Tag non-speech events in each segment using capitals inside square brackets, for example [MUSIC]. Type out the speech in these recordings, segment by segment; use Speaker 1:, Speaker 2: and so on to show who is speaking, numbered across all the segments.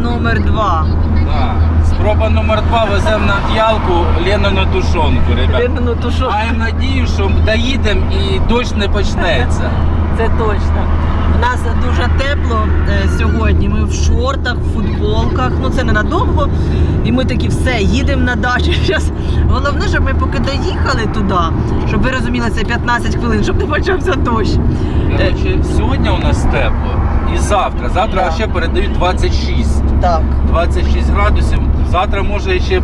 Speaker 1: номер два.
Speaker 2: Да. Спроба номер два веземо на д'ялку Ленину тушонку, ребят.
Speaker 1: Ну то що,
Speaker 2: Маємо надію, що доїдемо і дощ не почнеться. [LAUGHS]
Speaker 1: це точно. У нас дуже тепло е, сьогодні. Ми в шортах, в футболках. Ну це ненадовго. І ми такі все, їдемо на дачу. [LAUGHS] Щас. Головне, щоб ми поки доїхали туди, щоб ви розуміли, це 15 хвилин, щоб не почався дощ.
Speaker 2: Короче, сьогодні у нас тепло. І завтра. Завтра
Speaker 1: Да.
Speaker 2: ще передають 26.
Speaker 1: Так.
Speaker 2: 26 градусів. Завтра може ще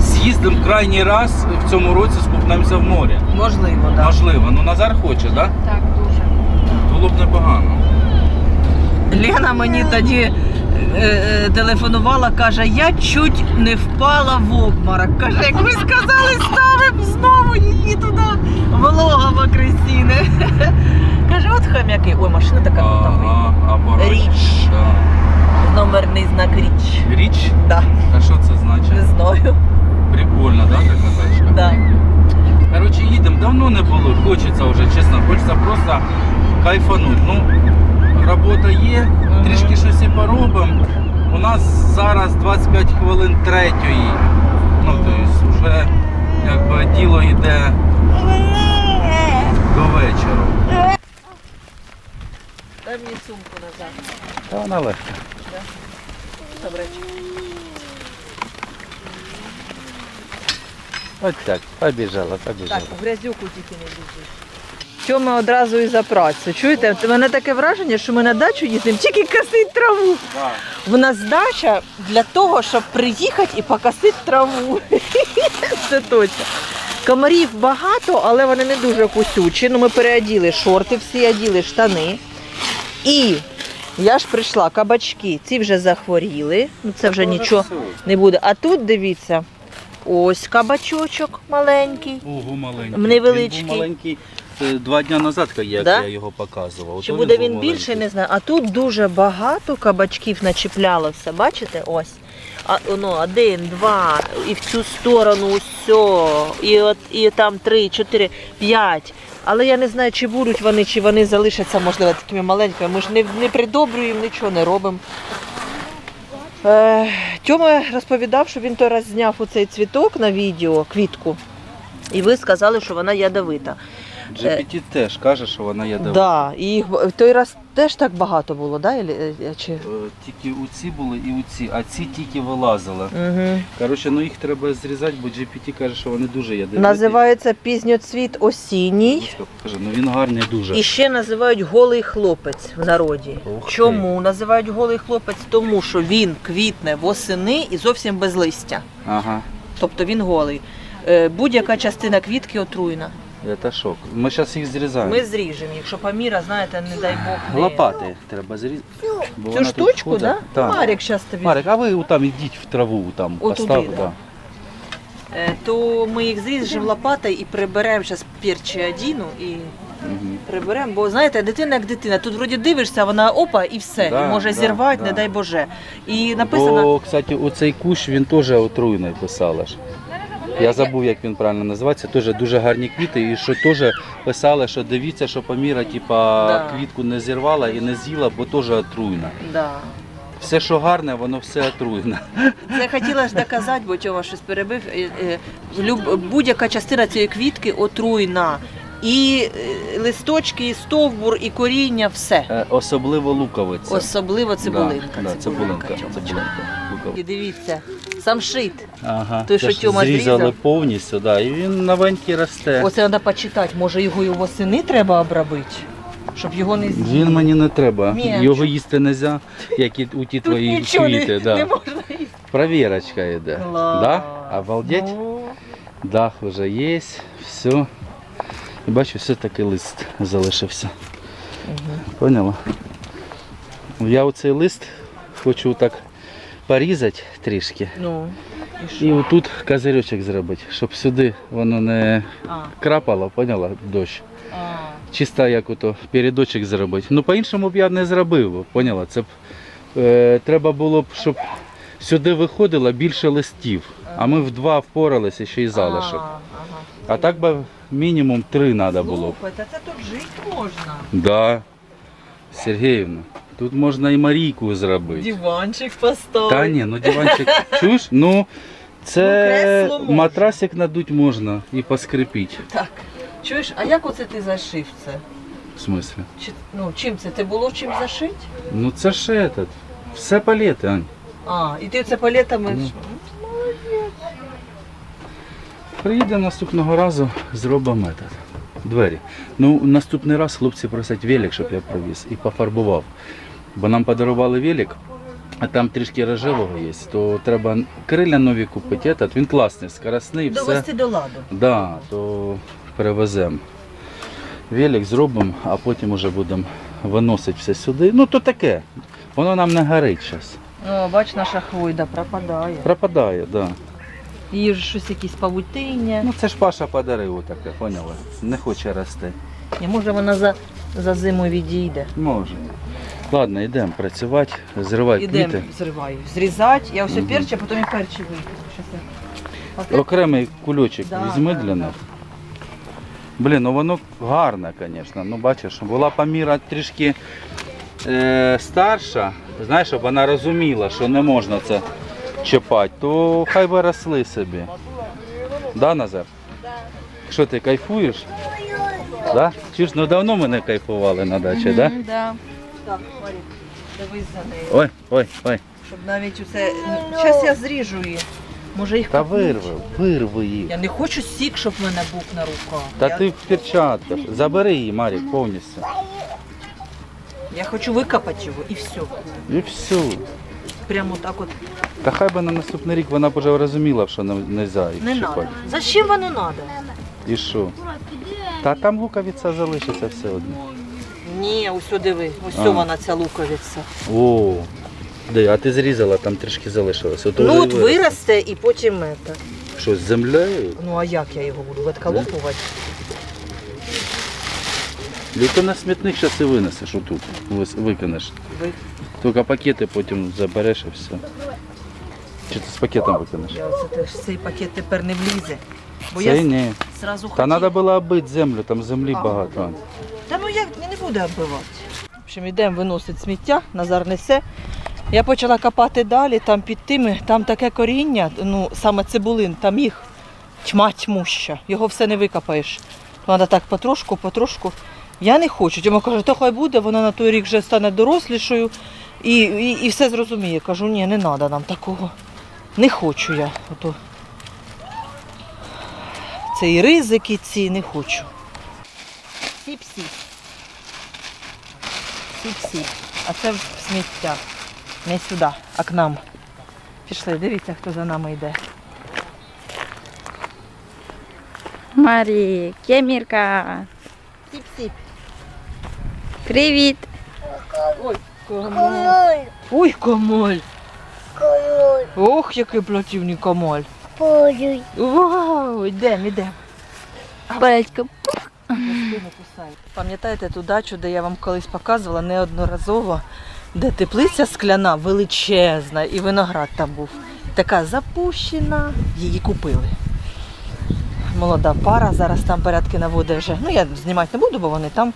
Speaker 2: з'їздимо крайній раз в цьому році скупнемося в морі.
Speaker 1: Можливо, так.
Speaker 2: Можливо. Ну Назар хоче, так? Да?
Speaker 3: Так, дуже.
Speaker 2: Було б непогано.
Speaker 1: Лена мені тоді телефонувала, каже, я чуть не впала в обморок. Каже, як ви сказали, ставимо знову її туди в логово Кристини. [LAUGHS] Каже, от хомяки. Ой, машина така крута. Річ. Номерний знак річ.
Speaker 2: Річ?
Speaker 1: Да,
Speaker 2: А що це значить?
Speaker 1: не знаю.
Speaker 2: Прикольно, да, така тачка?
Speaker 1: Да.
Speaker 2: Коротше, їдемо, давно не було, хочеться вже, чесно, хочеться просто кайфануть. Ну, робота є, трішки щось і поробимо. У нас зараз 25 хвилин третьої. Ну, тобто вже якби діло йде до вечора.
Speaker 1: Дай мені сумку назад.
Speaker 2: Та вона легка.
Speaker 1: Добре.
Speaker 2: Ось так, побіжала, побіжала.
Speaker 1: Так, в грязюку тільки не біжиш. Тьома одразу і за працю. Чуєте, у мене таке враження, що ми на дачу їздимо, тільки косить траву. В нас дача для того, щоб приїхати і покосити траву. [LAUGHS] Це точно. Комарів багато, але вони не дуже кусючі. Ну, ми переоділи шорти, всі оділи штани. І я ж прийшла, кабачки, ці вже захворіли. Ну це вже нічого не буде. А тут дивіться, ось кабачочок маленький.
Speaker 2: Ого, маленький.
Speaker 1: Невеличкий.
Speaker 2: Він був маленький е, два дні назад, як
Speaker 1: Да?
Speaker 2: я його показував.
Speaker 1: Чи
Speaker 2: То
Speaker 1: буде
Speaker 2: був
Speaker 1: він
Speaker 2: маленький.
Speaker 1: більший, не знаю. А тут дуже багато кабачків начіплялося. Бачите? Ось. А, ну, один, два, і в цю сторону усьо, і, от, і там три, чотири, п'ять. Але я не знаю, чи будуть вони, чи вони залишаться, можливо, такими маленькими. Ми ж не, не придобрюємо, нічого не робимо. Е, Тьома розповідав, що він той раз зняв оцей цвіток на відео, квітку, і ви сказали, що вона ядовита.
Speaker 2: GPT теж каже, що вона ядовита.
Speaker 1: Да, і їх в той раз теж так багато було, да? Ілі- е, Чи...
Speaker 2: Е, Тільки оці були і оці, а ці тільки вилазили.
Speaker 1: Угу.
Speaker 2: Коротше, ну їх треба зрізати, бо GPT каже, що вони дуже ядовиті.
Speaker 1: Називається пізньоцвіт осінній.
Speaker 2: Каже, ну він гарний дуже.
Speaker 1: І ще називають голий хлопець в народі.
Speaker 2: Ух ти.
Speaker 1: Чому називають голий хлопець? Тому що він квітне восени і зовсім без листя.
Speaker 2: Ага,
Speaker 1: Тобто він голий. Е, Будь-яка частина квітки отруєна.
Speaker 2: Це шок. Ми зараз їх зрізаємо.
Speaker 1: Ми зріжемо, якщо поміра, знаєте, не дай Бог. Не...
Speaker 2: Лопати треба зрізати. бо
Speaker 1: Цю
Speaker 2: вона тут
Speaker 1: штучку,
Speaker 2: ходить.
Speaker 1: да?
Speaker 2: Так.
Speaker 1: Марік зараз тобі.
Speaker 2: Марик, а ви там ідіть в траву, там
Speaker 1: Отуди,
Speaker 2: постав.
Speaker 1: да.
Speaker 2: Да.
Speaker 1: Е, То ми їх зріжемо лопатою і приберемо зараз перчеадіну і приберемо. Бо знаєте, дитина як дитина. Тут вроді дивишся, вона опа і все.
Speaker 2: Да,
Speaker 1: і може
Speaker 2: да,
Speaker 1: зірвати,
Speaker 2: да.
Speaker 1: не дай Боже. І написано.
Speaker 2: Бо, кстати, оцей кущ він теж отруйний писала ж. Я забув, як він правильно називається. Теж дуже гарні квіти. І що теж писали, що дивіться, що поміра, типа,
Speaker 1: Да.
Speaker 2: квітку не зірвала і не з'їла, бо теж отруйна.
Speaker 1: Да.
Speaker 2: Все, що гарне, воно все отруйне.
Speaker 1: Це хотіла ж доказати, бо Тьома щось перебив. Е, е, люб- Будь-яка частина цієї квітки отруйна. І е, листочки, і стовбур, і коріння, все.
Speaker 2: Е, Особливо луковиця.
Speaker 1: Особливо цибулинка.
Speaker 2: Да, да, цибулинка.
Speaker 1: Тьомочка.
Speaker 2: цибулинка.
Speaker 1: І дивіться, самшит.
Speaker 2: Ага.
Speaker 1: Той, що Тьома
Speaker 2: зрізали повністю, да, і він новенький росте.
Speaker 1: Оце треба почитати. Може його і восени треба обробити, щоб його не з'їли.
Speaker 2: Він мені не треба.
Speaker 1: Ні,
Speaker 2: Його їсти не можна, як і у ті
Speaker 1: Тут
Speaker 2: твої
Speaker 1: нічого
Speaker 2: квіти.
Speaker 1: не,
Speaker 2: да.
Speaker 1: не можна їсти.
Speaker 2: Провірочка йде.
Speaker 1: Клас.
Speaker 2: Да? Обалдеть?
Speaker 1: Ну,
Speaker 2: Дах вже є, все. І бачу, все-таки лист залишився. Поняла? Я оцей лист хочу так порізати трішки.
Speaker 1: ну, і що?
Speaker 2: І отут козирьочок зробити, щоб сюди воно не
Speaker 1: А,
Speaker 2: крапало, поняла, дощ.
Speaker 1: а.
Speaker 2: Чисто як ото передочок зробити. Ну по-іншому б я не зробив, поняла? Це б е, треба було б, щоб сюди виходило більше листів. А ми в два впоралися ще й залишок.
Speaker 1: А, ага.
Speaker 2: А так би мінімум три треба було б.
Speaker 1: Слухайте, це тут жити можна.
Speaker 2: Да. Сергіївна, Тут можна і Марійку зробити.
Speaker 1: Диванчик поставити.
Speaker 2: Та ні, ну диванчик, [LAUGHS] чуєш? Ну,
Speaker 1: Ну,
Speaker 2: це
Speaker 1: кресло можна.
Speaker 2: матрасик надуть можна і поскрипіть.
Speaker 1: Так. Чуєш, а як оце ти зашив це?
Speaker 2: В смислі?
Speaker 1: Чи, ну, чим це? Ти було чим зашити?
Speaker 2: Ну це ж этот. Все палети, Ань.
Speaker 1: А, і ти це палетами.
Speaker 2: Ну. Приїде наступного разу, зробимо метод. Двері. Ну, наступний раз хлопці просять велик, щоб я привіз і пофарбував. Бо нам подарували велик, а там трішки рожевого є, то треба криля нові купити. Этот, він класний, скоростний, все.
Speaker 1: Довести до ладу.
Speaker 2: Да, то перевеземо. Велик зробимо, а потім вже будемо виносити все сюди. Ну то таке. Воно нам не горить зараз.
Speaker 1: О, бач, наша хвойда пропадає.
Speaker 2: Пропадає, так. Да.
Speaker 1: Її ж щось якісь павутиння.
Speaker 2: Ну це ж Паша подарив таке, поняли? Не хоче рости.
Speaker 1: І може вона за, за зиму відійде.
Speaker 2: Може. Ладно, йдемо працювати, зривати
Speaker 1: Ідемо,
Speaker 2: квіти.
Speaker 1: зриваю. Зрізати, я все
Speaker 2: Мгм.
Speaker 1: перчі, а потім і перчі вийду.
Speaker 2: Окремий кульочок
Speaker 1: Да,
Speaker 2: візьми
Speaker 1: да,
Speaker 2: для
Speaker 1: да.
Speaker 2: них. Блін, ну воно гарне, звісно. Ну бачиш, була Паміра трішки е, старша, знаєш, щоб вона розуміла, що не можна це чіпати, то хай би росли собі. Да, Назар? Що ти кайфуєш? Да? Чи ж ну давно ми не кайфували на дачі, так? Да?
Speaker 1: Мгм, да. Так, Марі, дивись за нею.
Speaker 2: Ой, ой, ой.
Speaker 1: Щоб навіть усе. Зараз я зріжу її. Може їх
Speaker 2: Та
Speaker 1: купнуть?
Speaker 2: вирви, вирви їх.
Speaker 1: Я не хочу сік, щоб в мене був на руках.
Speaker 2: Та
Speaker 1: я,
Speaker 2: ти в перчатках. Забери її, Марік, повністю.
Speaker 1: я хочу викопати його і все.
Speaker 2: І все.
Speaker 1: Прямо так от.
Speaker 2: Та хай би на наступний рік вона б вже розуміла, що не можна їх
Speaker 1: Не треба. Зачем воно треба?
Speaker 2: І що? Та там луковиця залишиться все одно.
Speaker 1: Ні, ось диви, ось
Speaker 2: А.
Speaker 1: вона ця луковиця.
Speaker 2: О, де, а ти зрізала, там трішки залишилось. Ото
Speaker 1: ну от
Speaker 2: і виросте.
Speaker 1: виросте і потім це.
Speaker 2: Що, з землею?
Speaker 1: Ну а як я його буду відколупувати?
Speaker 2: Літо на смітник зараз і винесеш отут. Вис- Викинеш.
Speaker 1: Ви...
Speaker 2: Тільки пакети потім забереш і все. Чи ти з пакетом викинеш?
Speaker 1: Я оце теж цей пакет тепер не влізе. Бо
Speaker 2: Це
Speaker 1: я
Speaker 2: ні.
Speaker 1: зразу
Speaker 2: Та треба було оббити землю, там землі багато.
Speaker 1: Та ну як не буде оббивати. В общем, йдемо виносити сміття, Назар несе. Я почала копати далі, там під тими, там таке коріння, ну саме цибулин, там їх тьма тьмуща. Його все не викопаєш. Треба так потрошку, потрошку. Я не хочу. Йому кажу, то хай буде, вона на той рік вже стане дорослішою і, і, і все зрозуміє. Кажу, ні, не треба нам такого. Не хочу я. Ото. Це і ризики ці, не хочу. Сіп-сіп. Сіп-сіп. А це в сміття. Не сюди, а к нам. Пішли, дивіться, хто за нами йде.
Speaker 3: Марі, Кемірка,
Speaker 1: Сіп-сіп.
Speaker 3: привіт!
Speaker 1: Ой, комоль. Ой, комоль. Ох, який платівний комоль. Вау, йдемо, йдемо.
Speaker 3: Пальчко.
Speaker 1: Пам'ятаєте ту дачу, де я вам колись показувала неодноразово, де теплиця скляна величезна і виноград там був. Така запущена, її купили. Молода пара, зараз там порядки наводить вже. Ну я знімати не буду, бо вони там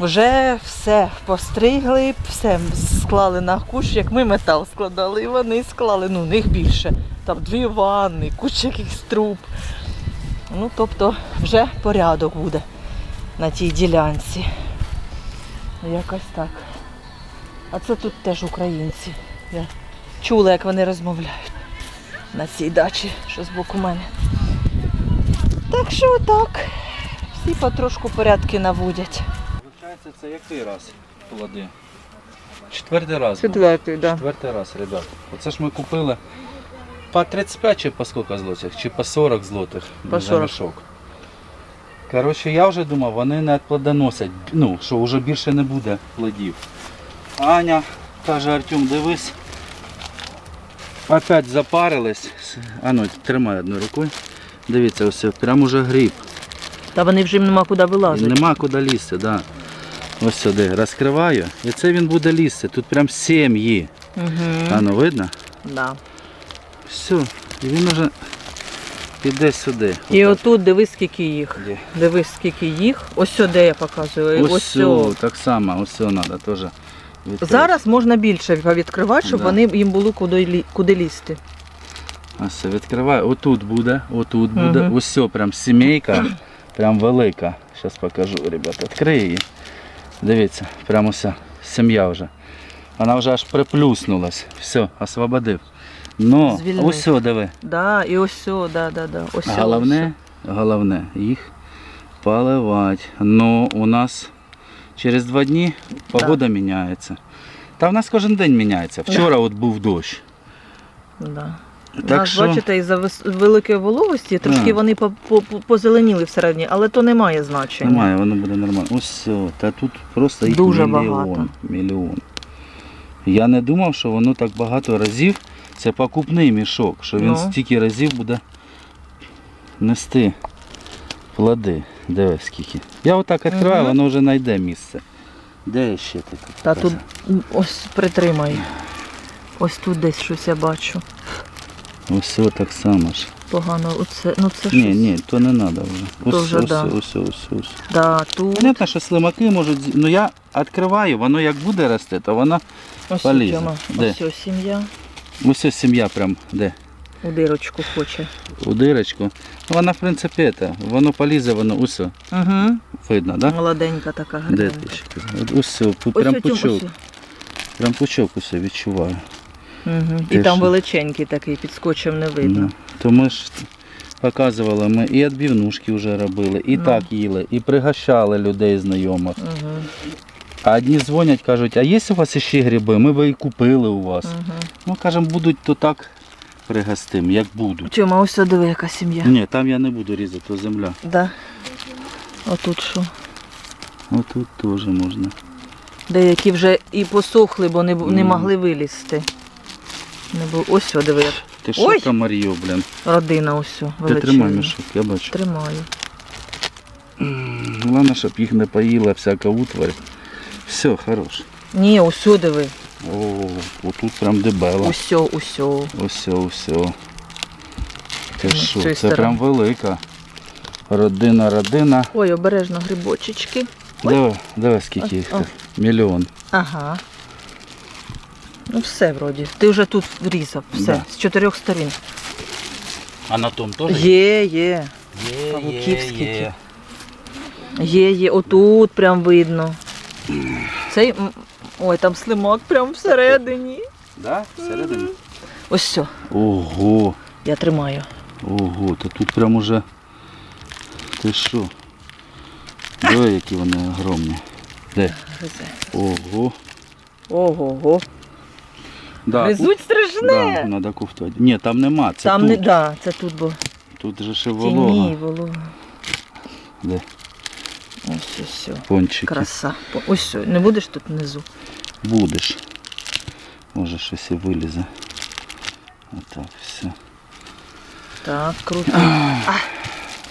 Speaker 1: вже все постригли, все склали на куш, як ми метал складали, і вони склали, ну, в них більше. Там дві ванни, куча якихось труб. Ну, тобто вже порядок буде на тій ділянці. Ну, Якось так. А це тут теж українці. Я чула, як вони розмовляють на цій дачі, що з боку мене. Так що так. Всі потрошку порядки наводять.
Speaker 2: Виходить, це який раз плоди? Четвертий раз.
Speaker 1: Четвертий, так.
Speaker 2: Четвертий раз, ребят. Оце ж ми купили по 35 чи по скільки злотих, чи по 40 злотих
Speaker 1: По
Speaker 2: за
Speaker 1: 40.
Speaker 2: мішок. Коротше, я вже думав, вони не плодоносять, ну, що вже більше не буде плодів. Аня каже, Артем, дивись. Опять запарились. А ну, тримай одною рукою. Дивіться, ось прям уже гриб.
Speaker 1: Та вони вже нема куди вилазити.
Speaker 2: Нема куди лізти, да. Ось сюди розкриваю. І це він буде лізти. Тут прям сім'ї.
Speaker 1: Угу.
Speaker 2: А ну видно?
Speaker 1: Да.
Speaker 2: Все. І він уже піде сюди.
Speaker 1: І
Speaker 2: Отак.
Speaker 1: отут дивись, скільки їх.
Speaker 2: Де?
Speaker 1: Дивись, скільки їх. Ось сюди я показую.
Speaker 2: Ось,
Speaker 1: Ось
Speaker 2: сю, так само, ось все треба теж відкрити.
Speaker 1: Зараз можна більше відкривати, щоб
Speaker 2: Да.
Speaker 1: вони їм було куди, лі- куди лізти.
Speaker 2: Ось відкриваю. Отут буде, отут буде.
Speaker 1: Мгм.
Speaker 2: Ось все, прям сімейка, прям велика. Зараз покажу, ребят. Відкрию її. Дивіться, прям уся сім'я вже. Вона вже аж приплюснулась. Все, освободив. Ну,
Speaker 1: Звільнив.
Speaker 2: ось диви.
Speaker 1: Да, і ось все, да, да, да. Ось
Speaker 2: Головне, головне їх поливати. Ну, у нас через два дні погода міняється. Та в нас кожен день міняється. Вчора от був дощ.
Speaker 1: Да.
Speaker 2: Так що
Speaker 1: бачите, із-за великої вологості трошки
Speaker 2: Да.
Speaker 1: вони по- по- по- позеленіли всередині, але то не має значення.
Speaker 2: немає, воно буде нормально. Ось все. Та тут просто їх
Speaker 1: Дуже
Speaker 2: мільйон.
Speaker 1: багато.
Speaker 2: мільйон. Я не думав, що воно так багато разів. Це покупний мішок, що він
Speaker 1: Ну.
Speaker 2: стільки разів буде нести плоди. Дивись скільки. Я отак відкриваю,
Speaker 1: Мгм.
Speaker 2: воно вже знайде місце. Де ще таке?
Speaker 1: Та тут ось притримай. Ось тут десь щось я бачу.
Speaker 2: Ось все так само ж.
Speaker 1: Погано. Оце, ну це
Speaker 2: Ні,
Speaker 1: щось.
Speaker 2: ні, то не треба вже. Ось,
Speaker 1: вже
Speaker 2: ось,
Speaker 1: да.
Speaker 2: ось, ось, ось.
Speaker 1: Да, тут.
Speaker 2: Понятно, що слимаки можуть. Ну я відкриваю, воно як буде рости, то вона.
Speaker 1: Ось
Speaker 2: полізе.
Speaker 1: Тьома,
Speaker 2: Де?
Speaker 1: Ось сім'я.
Speaker 2: Ось ось сім'я прям де.
Speaker 1: У дирочку хоче.
Speaker 2: У дирочку. Ну, Вона, в принципі, це, воно полізе, воно ось о,
Speaker 1: Угу.
Speaker 2: видно, да?
Speaker 1: Молоденька така
Speaker 2: Де
Speaker 1: гарненька.
Speaker 2: ти ще? От Ось, о, пу- прям
Speaker 1: ось,
Speaker 2: пучок.
Speaker 1: ось.
Speaker 2: Прям пучок ось відчуваю.
Speaker 1: Угу. І
Speaker 2: Ти
Speaker 1: там величенький такий, під скотчем не видно.
Speaker 2: Ну, то ми ж показували, ми і відбівнушки вже робили, і
Speaker 1: Ну.
Speaker 2: так їли, і пригощали людей знайомих.
Speaker 1: Угу.
Speaker 2: А одні дзвонять, кажуть, а є у вас ще гриби? Ми би і купили у вас.
Speaker 1: Угу.
Speaker 2: Ну, кажемо, будуть то так пригостим, як будуть.
Speaker 1: Тьома, ось диви, яка сім'я.
Speaker 2: Ні, там я не буду різати, то земля.
Speaker 1: Да. Отут що.
Speaker 2: Отут теж можна.
Speaker 1: Деякі вже і посохли, бо не, бу- не
Speaker 2: Мгм.
Speaker 1: могли вилізти. Не було. Ось що, диви,
Speaker 2: Ти що,
Speaker 1: Ой!
Speaker 2: комар'йо, блін?
Speaker 1: родина ось що,
Speaker 2: Ти
Speaker 1: величезна.
Speaker 2: тримай мішок, я бачу.
Speaker 1: Тримаю.
Speaker 2: М, Головне, щоб їх не поїла всяка утварь. Все, хорош.
Speaker 1: Ні, ось що, диви.
Speaker 2: О, отут прям дебела.
Speaker 1: Усьо, усьо.
Speaker 2: Ось, ось. Ти
Speaker 1: Ну, з
Speaker 2: що,
Speaker 1: цієї
Speaker 2: це
Speaker 1: сторони.
Speaker 2: прям велика. Родина, родина.
Speaker 1: Ой, обережно грибочечки.
Speaker 2: Диви, диви, скільки
Speaker 1: О,
Speaker 2: їх
Speaker 1: о.
Speaker 2: тут. Мільйон.
Speaker 1: Ага. Ну все вроді. Ти вже тут врізав. Все.
Speaker 2: Да.
Speaker 1: З чотирьох сторін.
Speaker 2: А на том теж
Speaker 1: Є, є.
Speaker 2: Є,
Speaker 1: Павуків скільки. Є, є. Отут прям видно. Цей. м, Ой, там слимак прям всередині.
Speaker 2: Да? Всередині?
Speaker 1: Ось все.
Speaker 2: Ого,
Speaker 1: Я тримаю.
Speaker 2: ого, то тут прям уже. Ти що? Диви, які вони огромні. Де?
Speaker 1: Гризе.
Speaker 2: Ого.
Speaker 1: Ого-го.
Speaker 2: Да,
Speaker 1: Гризуть страшне.
Speaker 2: Да, треба ковтати. Ні, там нема, це
Speaker 1: Там
Speaker 2: тут.
Speaker 1: не да, це тут бо
Speaker 2: Тут же ще волога.
Speaker 1: тіні, волога.
Speaker 2: Де?
Speaker 1: Ось все.
Speaker 2: Пончики.
Speaker 1: Краса. По- Ось все. Не будеш тут внизу.
Speaker 2: Будеш. Може щось і вилізе. Отак, все.
Speaker 1: Так, круто.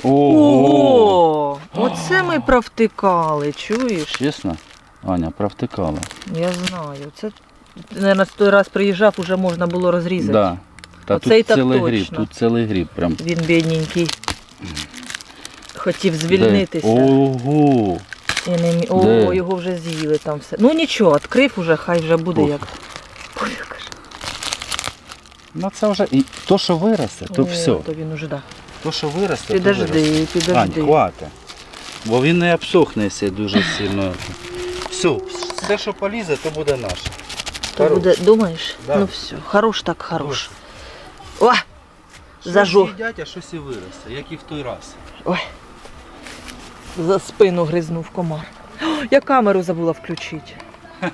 Speaker 2: Ого!
Speaker 1: О, оце ми провтикали, чуєш?
Speaker 2: Чесно? Аня, провтикала.
Speaker 1: Я знаю. Це, наверное, той раз приїжджав, уже можна було розрізати.
Speaker 2: Да. Та
Speaker 1: Оцей
Speaker 2: тут
Speaker 1: так
Speaker 2: цілий гріб, тут цілий гріб прям.
Speaker 1: Він бідненький. Хотів звільнитися.
Speaker 2: Де? Ого!
Speaker 1: І не мі... О,
Speaker 2: Де?
Speaker 1: його вже з'їли там все. Ну нічого, відкрив уже, хай вже буде
Speaker 2: Пофіг.
Speaker 1: як. Каже.
Speaker 2: Ну це вже і то, що виросте, то
Speaker 1: О,
Speaker 2: все.
Speaker 1: То він уже да.
Speaker 2: То, що виросте, то виросте.
Speaker 1: Підожди,
Speaker 2: Ань,
Speaker 1: підожди.
Speaker 2: хватить. Бо він не обсохне, дуже сильно. Все, все, що полізе, то буде наше.
Speaker 1: То
Speaker 2: Хорош.
Speaker 1: буде, думаєш?
Speaker 2: Да.
Speaker 1: Ну все, хорош так хорош. О!
Speaker 2: З'їдять, а щось і виросте, як і в той раз.
Speaker 1: Ой. За спину гризнув комар. О, [GASPS] я камеру забула включити. [LAUGHS]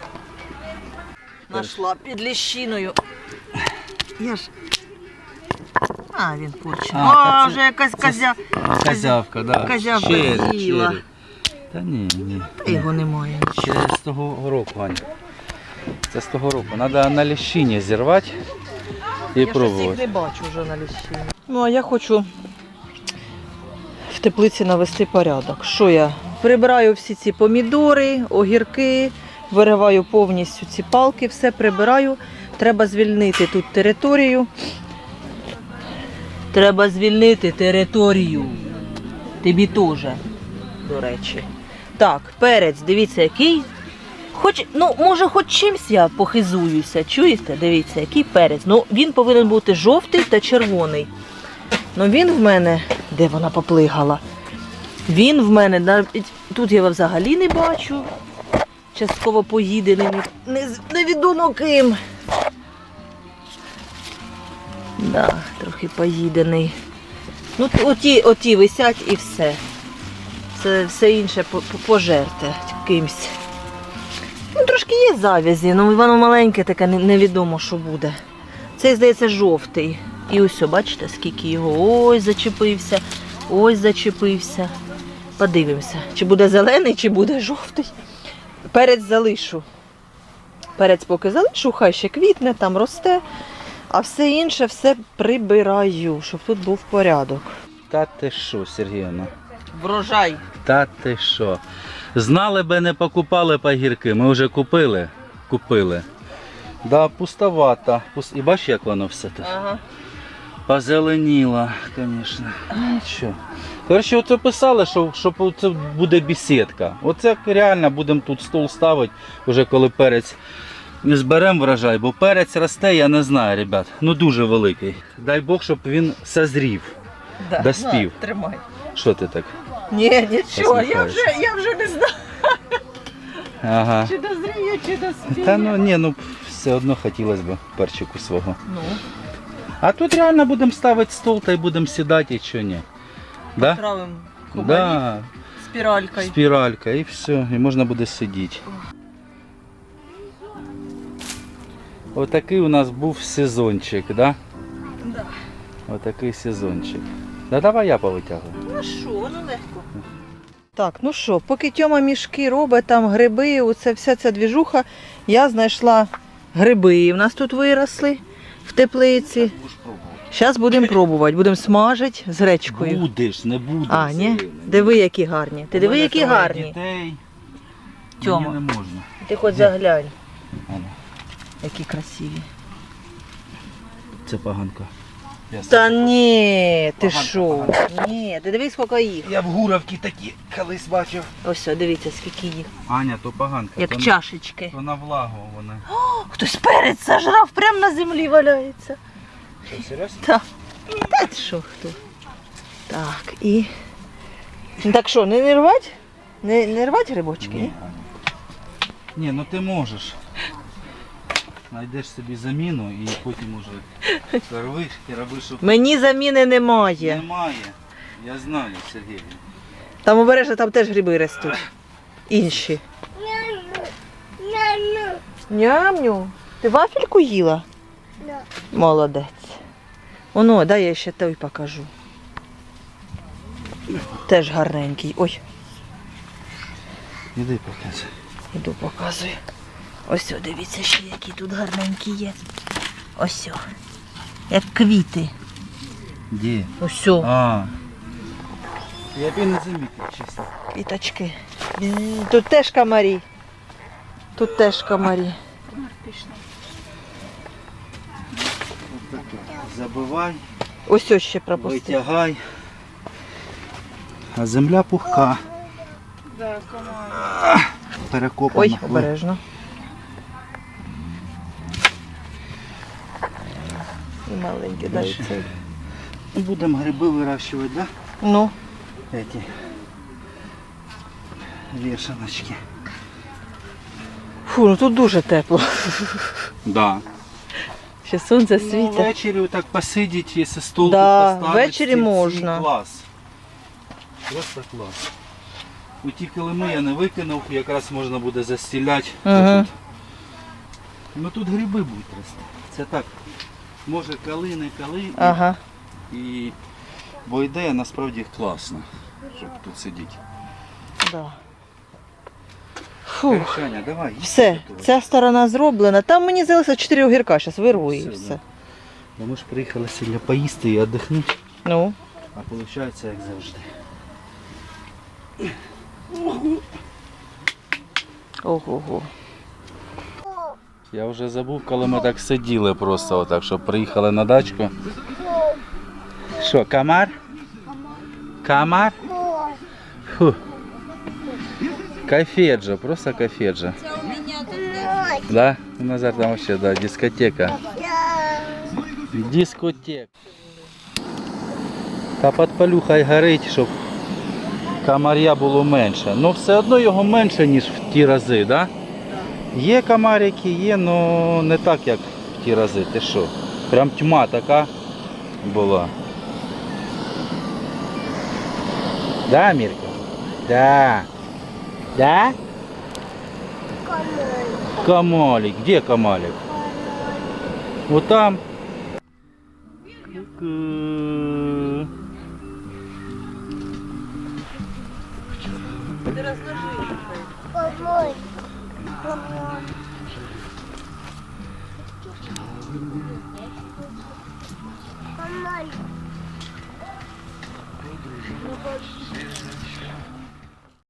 Speaker 1: Нашла під ліщиною. Я ж. А, він порчений.
Speaker 2: А, та
Speaker 1: А,
Speaker 2: це-
Speaker 1: вже якась козя.
Speaker 2: Козявка, да.
Speaker 1: Козявка
Speaker 2: Череп,
Speaker 1: з'їла.
Speaker 2: Та ні, ні.
Speaker 1: Та Його немає.
Speaker 2: Ще з того року, Аня. Це з того року. Треба на ліщині зірвати і
Speaker 1: я щось їх не бачу вже на ліщині. Ну, а я хочу в теплиці навести порядок. Що я? Прибираю всі ці помідори, огірки, вириваю повністю ці палки, все прибираю. Треба звільнити тут територію. Треба звільнити територію. Тобі теж, до речі. Так, перець, дивіться, який Хоч, ну, може, хоч чимсь я похизуюся. Чуєте? Дивіться, який перець. Ну, він повинен бути жовтий та червоний. Ну він в мене. Де вона поплигала? Він в мене навіть тут я його взагалі не бачу. Частково поїдений, не, не, невідомо ким. Да, трохи поїдений. Ну, оті, оті висять і все. Це все інше по- по- пожерте кимсь. Ну, трошки є завязі, ну воно маленьке таке, невідомо, що буде. Цей, здається, жовтий. І ось, бачите, скільки його. Ось зачепився, ось зачепився. Подивимося, чи буде зелений, чи буде жовтий. Перець залишу. Перець поки залишу, хай ще квітне, там росте. А все інше все прибираю, щоб тут був порядок.
Speaker 2: Та ти що, Сергіївна?
Speaker 1: Врожай.
Speaker 2: Та ти що? Знали би, не покупали пагірки. Ми вже купили. Купили. Да, пустовато. Пус- І бачиш, як воно все тут?
Speaker 1: Ага.
Speaker 2: Позеленіло, звісно. Нічого. Коротше, оце писали, що, що це буде бесідка. Оце реально будемо тут стол ставити, вже коли перець не зберемо врожай, бо перець росте, я не знаю, ребят. Ну дуже великий. Дай Бог, щоб він созрів.
Speaker 1: Да.
Speaker 2: Доспів.
Speaker 1: На, тримай.
Speaker 2: Що ти так?
Speaker 1: Ні, нічого, я вже, я вже не знаю,
Speaker 2: Ага.
Speaker 1: чи дозріє, чи доспіє.
Speaker 2: Та ну ні, ну все одно хотілося б перчику свого.
Speaker 1: Ну,
Speaker 2: А тут реально будемо ставити стол та й будемо сідати, і що ні. Да?
Speaker 1: травим кубарі
Speaker 2: Да,
Speaker 1: спіралькою.
Speaker 2: спіралька і все, і можна буде сидіти. Отакий у нас був сезончик, да?
Speaker 1: Да.
Speaker 2: Отакий сезончик. Да давай я повитягую.
Speaker 1: Ну що, воно легко. Так, ну що, поки Тьома мішки робить, там гриби, оце вся ця двіжуха, я знайшла гриби. У нас тут виросли в теплиці. Зараз будемо пробувати, будемо смажити з гречкою.
Speaker 2: Будеш, не будеш.
Speaker 1: А, ні? Диви, які гарні. Ти
Speaker 2: У
Speaker 1: диви,
Speaker 2: мене
Speaker 1: які
Speaker 2: троє
Speaker 1: гарні.
Speaker 2: Дітей.
Speaker 1: Тьома.
Speaker 2: Мені не можна.
Speaker 1: Ти хоч заглянь. Які красиві.
Speaker 2: Це поганка.
Speaker 1: Та ні, ти
Speaker 2: Поганка,
Speaker 1: що? Ні, ти дивись, скільки їх.
Speaker 2: Я в Гуровці такі колись бачив.
Speaker 1: Ось, о, дивіться, скільки їх.
Speaker 2: Аня, то поганка.
Speaker 1: Як
Speaker 2: то,
Speaker 1: чашечки.
Speaker 2: то на влагу вона.
Speaker 1: О, Хтось перець сожрав, прямо на землі валяється.
Speaker 2: Що, серйозно?
Speaker 1: Так. Та ти що хто? Так, і. Ну, Так що, не, не рвать? Не, не рвать грибочки? Ні.
Speaker 2: Аня. Ні, ну ти можеш. Знайдеш собі заміну і потім уже рвиш і робиш, що
Speaker 1: Мені заміни немає.
Speaker 2: немає. Я знаю, Сергій.
Speaker 1: Там обережно, там теж гриби ростуть. Інші. Нямню. Ти вафельку їла?
Speaker 4: Да.
Speaker 1: Молодець. Воно, дай я ще той покажу. Теж гарненький. Ой,
Speaker 2: Іди показуй.
Speaker 1: іду показую. Ось, о, дивіться, ще які тут гарненькі є. Ось. о. Як квіти.
Speaker 2: Де?
Speaker 1: Ось.
Speaker 2: А. Я б і не замітив, чесно.
Speaker 1: Квіточки. Тут теж комарі. Тут теж комарі.
Speaker 2: Забивай,
Speaker 1: Ось ось ще пропустив.
Speaker 2: витягай. А земля пухка. Перекопана.
Speaker 1: Ой, обережно. Маленькі
Speaker 2: Більше.
Speaker 1: цей.
Speaker 2: Будемо гриби вирощувати, да?
Speaker 1: Ну,
Speaker 2: Эти вешаночки.
Speaker 1: фу, ну тут дуже тепло.
Speaker 2: Да.
Speaker 1: Ще сонце
Speaker 2: Ну,
Speaker 1: світить.
Speaker 2: ввечері так посидіть, якщо стол
Speaker 1: Да,
Speaker 2: поставити.
Speaker 1: ввечері
Speaker 2: стільці,
Speaker 1: можна.
Speaker 2: Клас. Просто клас. У ті килими я не викинув, якраз можна буде застіляти. Тут. Ну тут гриби будуть рости. Це так. Може кали, не кали. і-
Speaker 1: Ага.
Speaker 2: І... Бо ідея насправді класна, щоб тут сидіти.
Speaker 1: Да. Фу.
Speaker 2: Шаня, давай. їдь
Speaker 1: Все,
Speaker 2: готувати.
Speaker 1: ця сторона зроблена. Там мені залишилося 4 огірка, зараз вирву і
Speaker 2: Все,
Speaker 1: все.
Speaker 2: Бо ми ж приїхали сьогодні поїсти і віддихнути,
Speaker 1: Ну.
Speaker 2: а виходить як завжди.
Speaker 1: Ого-го.
Speaker 2: Я вже забув, коли ми так сиділи просто отак, що приїхали на дачку. Що, комар? Комар? Фу. Кафеджа, просто кафеджа. Да? У Назар там вообще, да, дискотека. Дискотека. Та підпалю хай горить, щоб комаря було менше. Ну все одно його менше, ніж в ті рази, да? Є комарики, є, але не так, як в ті рази. Ти що? Прям тьма така була. Да, Мірка? Да. Да? Камалик. Где камалик? Вот там. Ку-ку.